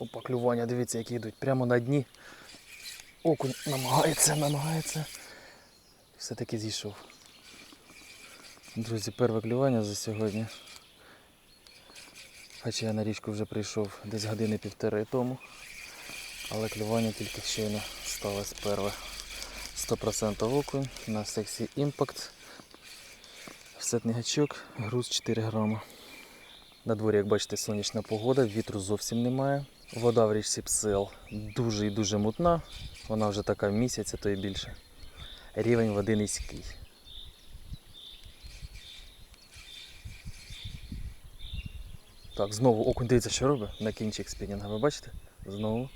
Опа, клювання, дивіться, які йдуть. Прямо на дні. Окунь намагається, намагається. Все-таки зійшов. Друзі, перше клювання за сьогодні. Хоча я на річку вже прийшов десь години півтори тому. Але клювання тільки щойно сталося перше. 100% окунь на сексі імпакт. Всетний гачок, груз 4 грама. На дворі, як бачите, сонячна погода, вітру зовсім немає. Вода в річці Псел дуже і дуже мутна. Вона вже така місяця, то і більше. Рівень води низький. Так, знову окунь дивіться, що робить на кінчик спінінга. Ви бачите? Знову.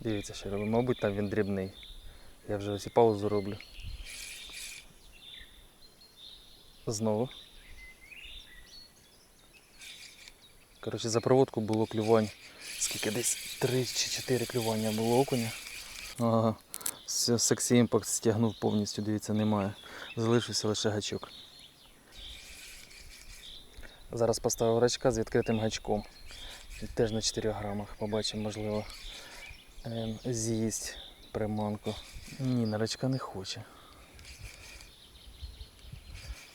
Дивіться, що робить. Мабуть, там він дрібний. Я вже ось і паузу роблю. Знову. Коротше, за проводку було клювань. Скільки десь 3 чи 4 клювання було окуня. Ага. Сексі імпакт стягнув повністю, дивіться, немає. Залишився лише гачок. Зараз поставив рачка з відкритим гачком. Теж на 4 грамах. Побачимо, можливо, ем, з'їсть приманку. Ні, на рачка не хоче.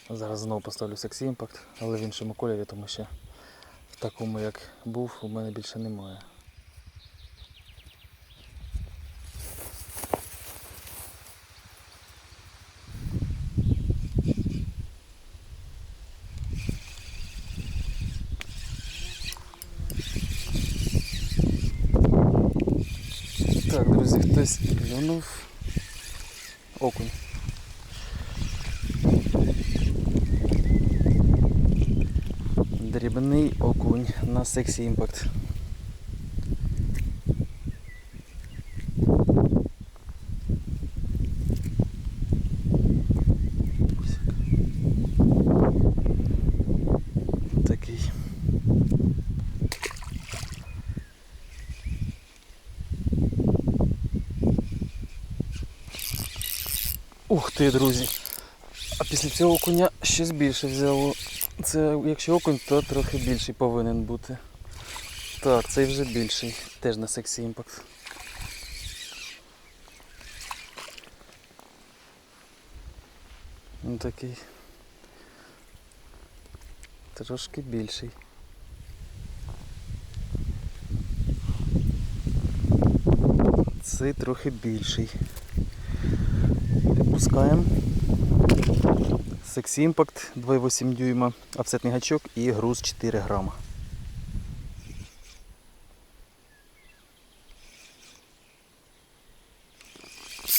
Зараз знову поставлю сексі імпакт, але в іншому кольорі, тому що такому, як був, у мене більше немає. Так, друзі, хтось клюнув окунь. Дрібний окунь на сексі імпакт. Такий. Ух ти, друзі! А після цього окуня щось більше взяло. Це якщо окунь, то трохи більший повинен бути. Так, цей вже більший. Теж на сексі імпакт. Він такий. Трошки більший. Цей трохи більший. Відпускаємо. Sexy Impact 2,8 дюйма, офсетний гачок і груз 4 грама.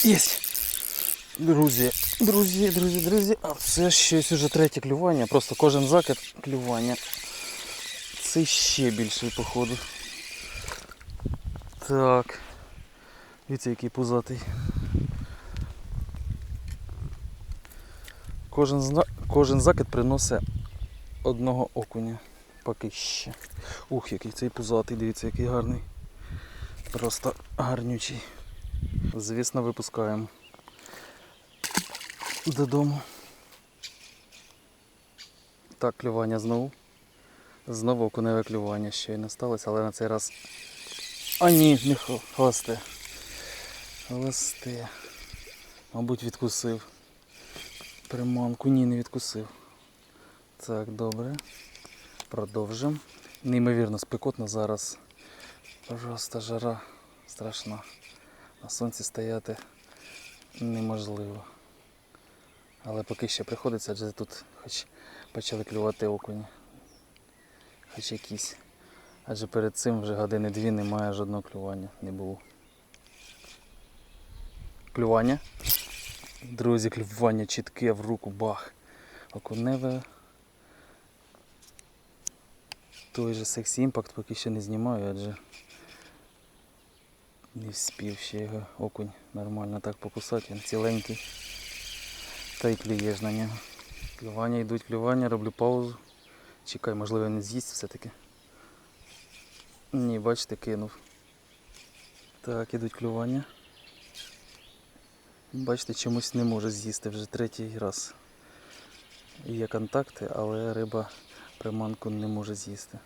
Єсть! Друзі, друзі, друзі, друзі, а це щось уже третє клювання, просто кожен закид клювання. Це ще більший походу. Так. Дивіться, який пузатий. Кожен. Кожен закид приносить одного окуня. Поки ще. Ух, який цей пузатий, дивіться, який гарний. Просто гарнючий. Звісно, випускаємо додому. Так, клювання знову. Знову окуневе клювання щойно сталося, але на цей раз. А ні, не хвосте. Хвосте. Мабуть, відкусив. Приманку ні, не відкусив. Так, добре. Продовжимо. Неймовірно спекотно зараз. Просто жара страшна. На сонці стояти неможливо. Але поки ще приходиться, адже тут хоч почали клювати окуні. Хоч якісь. Адже перед цим вже години дві немає жодного клювання, не було. Клювання. Друзі, клювання чітке в руку, бах. Окуневе. Той же Sexy Impact поки що не знімаю, адже не вспів ще його окунь нормально так покусати, він ціленький. Та й клюєш на нього. Клювання йдуть, клювання, роблю паузу. Чекай, можливо він з'їсть все-таки. Ні, бачите, кинув. Так, ідуть клювання. Бачите, чомусь не може з'їсти вже третій раз. Є контакти, але риба приманку не може з'їсти.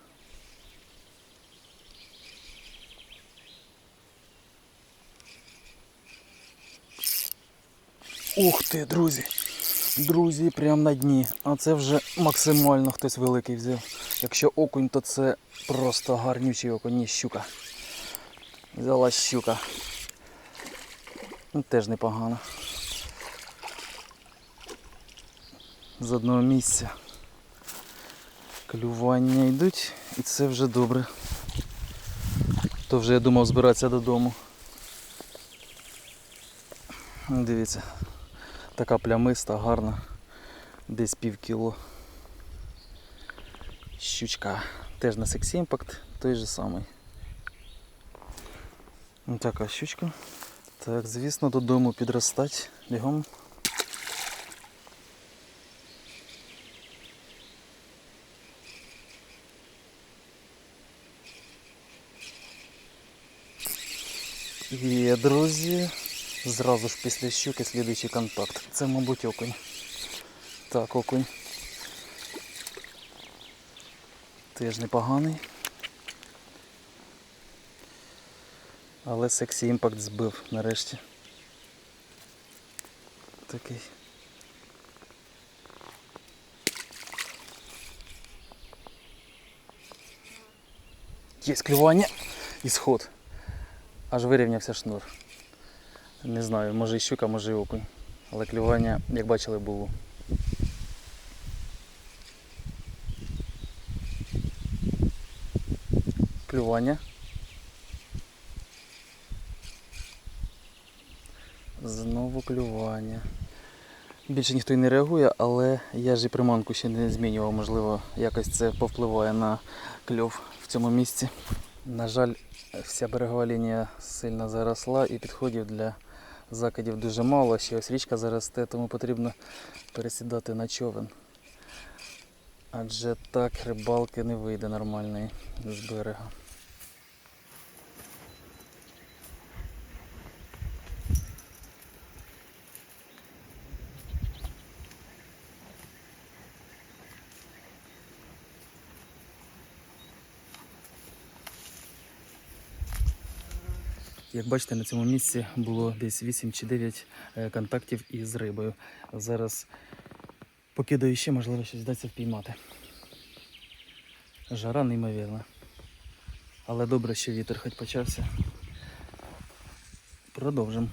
Ух ти, друзі! Друзі, прямо на дні. А це вже максимально хтось великий взяв. Якщо окунь, то це просто гарнючий окунь, ні щука. Взяла щука. Ну, теж непогано. З одного місця. Клювання йдуть, і це вже добре. То вже я думав збиратися додому. Дивіться, така плямиста, гарна, десь пів кіло. Щучка. Теж на Sex Impact, той же самий. Ось така щучка. Так, звісно, додому підростать. Бігом. Є, друзі. Зразу ж після щуки слідуючий контакт. Це, мабуть, окунь. Так, окунь. Теж непоганий. Але сексі імпакт збив нарешті. Такий. Є клювання і сход. Аж вирівнявся шнур. Не знаю, може і щука, може і окунь. Але клювання, як бачили, було. Клювання. Знову клювання. Більше ніхто й не реагує, але я ж і приманку ще не змінював, можливо, якось це повпливає на кльов в цьому місці. На жаль, вся берегова лінія сильно заросла і підходів для закидів дуже мало. Ще ось річка заросте, тому потрібно пересідати на човен. Адже так рибалки не вийде нормальної з берега. Як бачите, на цьому місці було десь 8 чи 9 е, контактів із рибою. Зараз покидаю ще, можливо, щось вдасться впіймати. Жара неймовірна. Але добре, що вітер хоч почався. Продовжимо.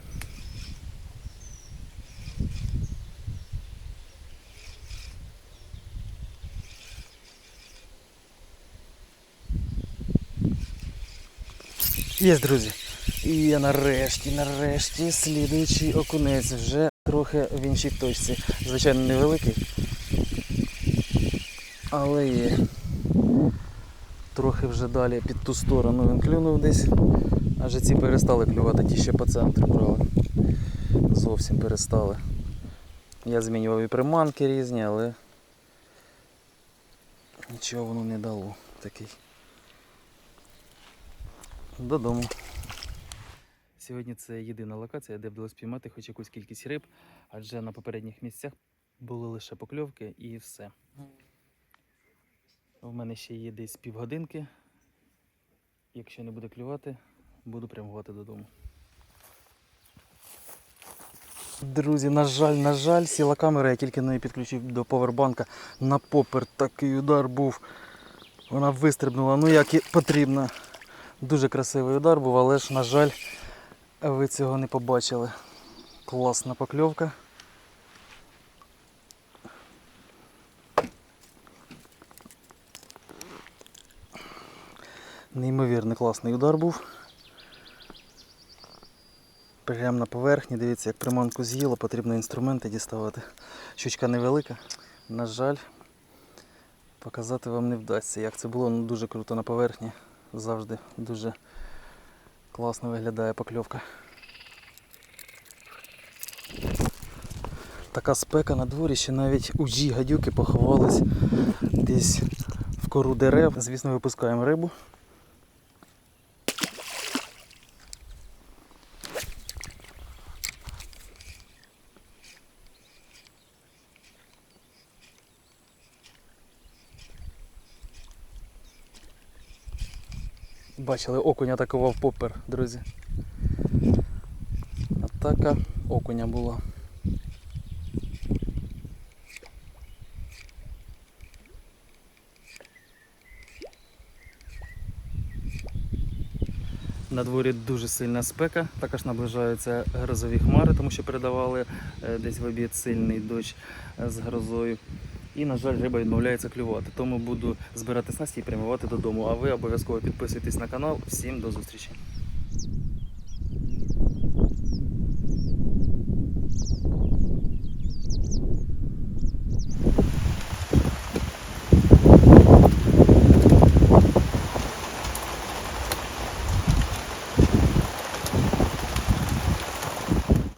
Є, друзі. І нарешті, нарешті, слідуючий окунець вже трохи в іншій точці. Звичайно, невеликий. Але є. Трохи вже далі під ту сторону він клюнув десь. Аж ці перестали клювати, ті ще по центру брали. Зовсім перестали. Я змінював і приманки різні, але нічого воно не дало. Такий. Додому. Сьогодні це єдина локація, де вдалося спіймати хоч якусь кількість риб, адже на попередніх місцях були лише покльовки і все. У мене ще є десь півгодинки. Якщо не буде клювати, буду прямувати додому. Друзі, на жаль, на жаль, сіла камера, я тільки неї підключив до повербанка. На попер такий удар був. Вона вистрибнула, ну як і потрібно. Дуже красивий удар був, але ж, на жаль, ви цього не побачили. Класна покльовка. Неймовірно класний удар був. Прямо на поверхні, дивіться, як приманку з'їло, потрібно інструменти діставати. Щучка невелика. На жаль, показати вам не вдасться, як це було, ну дуже круто на поверхні. Завжди дуже класно виглядає покльовка. Така спека на дворі, що навіть ужі гадюки поховались десь в кору дерев. Звісно, випускаємо рибу. Бачили, окунь атакував попер, друзі. Атака окуня була. На дворі дуже сильна спека, також наближаються грозові хмари, тому що передавали е, десь в обід сильний дощ е, з грозою. І, на жаль, риба відмовляється клювати. Тому буду збирати снасті і прямувати додому. А ви обов'язково підписуйтесь на канал. Всім до зустрічі!